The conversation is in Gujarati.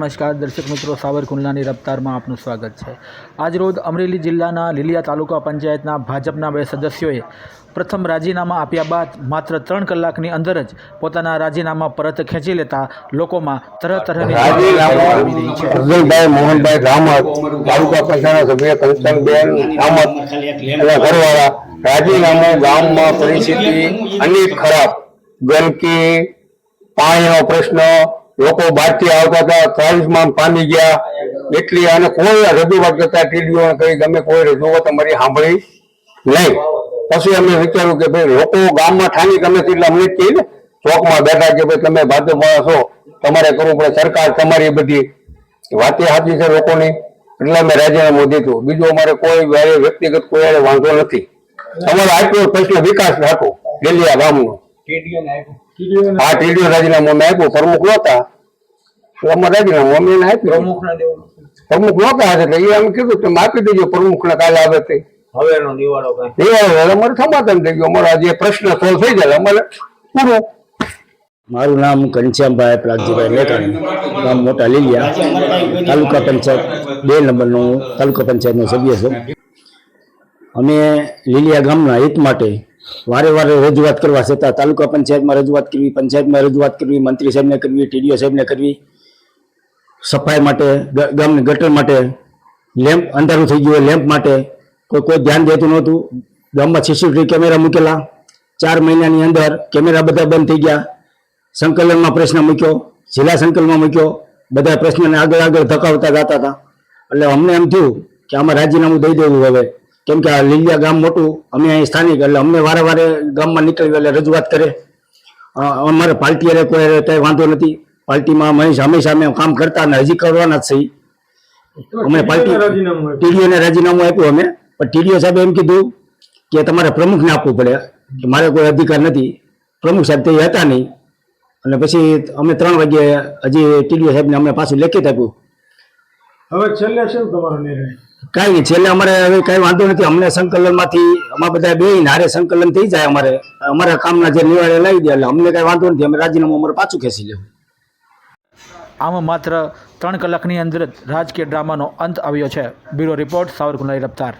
નમસ્કાર દર્શક મિત્રો સાવરકુંડલાની રફતારમાં આપનું સ્વાગત છે. આજરોજ અમરેલી જિલ્લાના લીલિયા તાલુકા પંચાયતના ભાજપના બે સદસ્યોએ પ્રથમ રાજીનામા આપ્યા બાદ માત્ર ત્રણ કલાકની અંદર જ પોતાના રાજીનામા પરત ખેંચી લેતા લોકોમાં તરહ તરહની રાજીનામું આવી રહી છે. અર્જુનભાઈ મોહનભાઈ રામત તાલુકા પંચાયતના સભ્ય કંચનબેન રામત અને ઘરવાળા રાજીનામું ગામમાં પરિસ્થિતિ અનેક ખરાબ. ગંદકી પાણીનો પ્રશ્ન લોકો બહારથી આવતા હતા ત્રાવીસમાં પામી ગયા. એટલી અને કોઈ રજૂઆત કરતા ટીડીઓ કઈ ગમે કોઈ રજૂઆત અમારી સાંભળી નહીં. પછી અમે વિચાર્યું કે ભાઈ, લોકો ગામમાં ઠાની ગમે તેટલા અમને કહી ને ચોકમાં બેઠા કે ભાઈ, તમે ભાજપવાળા છો, તમારે કરવું પડે, સરકાર તમારી બધી. વાતે સાચી છે લોકોની. એટલે અમે રાજીનામું દીધું. બીજું અમારે કોઈ વ્યક્તિગત કોઈ વાંધો નથી. અમારો આટલો પ્રશ્ન વિકાસ થતો ડેલિયા ગામનો. હા ટીડીઓ રાજીનામું અમે આપ્યું પ્રમુખ નહોતા. તો અમારે રાજીનામું અમે એને આપ્યું. પ્રમુખ નહોતા એટલે એ અમે કીધું તમે આપી દેજો પ્રમુખને કાલે આવે તે. હવેનો નિવાડો કઈ. અમારે સમાધાન થઈ ગયું. અમારા જે પ્રશ્ન સોલ્વ થઈ જાય અમારે પૂરો. મારું નામ ઘનશ્યામભાઈ પ્રાગજીભાઈ લેકાણી ગામ મોટા લીલિયા તાલુકા પંચાયત બે નંબરનો તાલુકા પંચાયતનો સભ્ય છું. અમે લીલિયા ગામના હિત માટે વારે વારે રજૂઆત કરવા છતાં તાલુકા પંચાયતમાં રજૂઆત કરવી, પંચાયતમાં રજૂઆત કરવી, મંત્રી સાહેબને કરવી, ટીડીઓ સાહેબને કરવી. સફાઈ માટે ગામની ગટર માટે, લેમ્પ અંધારું થઈ ગયું લેમ્પ માટે કોઈ કોઈ ધ્યાન દેતું નહોતું. ગામમાં સીસીટીવી કેમેરા મૂકેલા. ચાર મહિનાની અંદર કેમેરા બધા બંધ થઈ ગયા. સંકલનમાં પ્રશ્ન મૂક્યો, જિલ્લા સંકલનમાં મૂક્યો. બધા પ્રશ્નને આગળ આગળ ધકાવતા જતા હતા. એટલે અમને એમ થયું કે આમાં રાજીનામું દઈ દેવું હવે. કેમ કે આ લીલિયા ગામ મોટું અમે અહીં સ્થાનિક એટલે અમને વારે વારે ગામમાં નીકળી એટલે રજૂઆત કરે. અમારે પાલટી અરે કોઈ કઈ વાંધો નથી. પાર્ટીમાં મહેશ હંમેશા અમે કામ કરતા અને હજી કરવાના જ છીએ. અમે પાર્ટી ટીડીઓને રાજીનામું આપ્યું. અમે. પણ ટીડીઓ સાહેબે એમ કીધું કે તમારે પ્રમુખને આપવું પડે. કે મારે કોઈ અધિકાર નથી. પ્રમુખ સાહેબ તે હતા નહીં. અને પછી અમે ત્રણ વાગે હજી ટીડીઓ સાહેબને અમને પાછું લેખિત આપ્યું. હવે છેલ્લે શું તમારો નિર્ણય? કાંઈ નહીં છેલ્લે અમારે હવે કાંઈ વાંધો નથી. અમને સંકલનમાંથી અમારા બધા બે હારે સંકલન થઈ જાય અમારે. અમારા કામના જે નિવાડે લાવી દે એટલે અમને કાંઈ વાંધો નથી. અમે રાજીનામું અમારે પાછું ખેંચી લેવું. આમ માત્ર ત્રણ કલાકની અંદર જ રાજકીય ડ્રામાનો અંત આવ્યો છે. Bureau report સાવરકુંડલાની રફતાર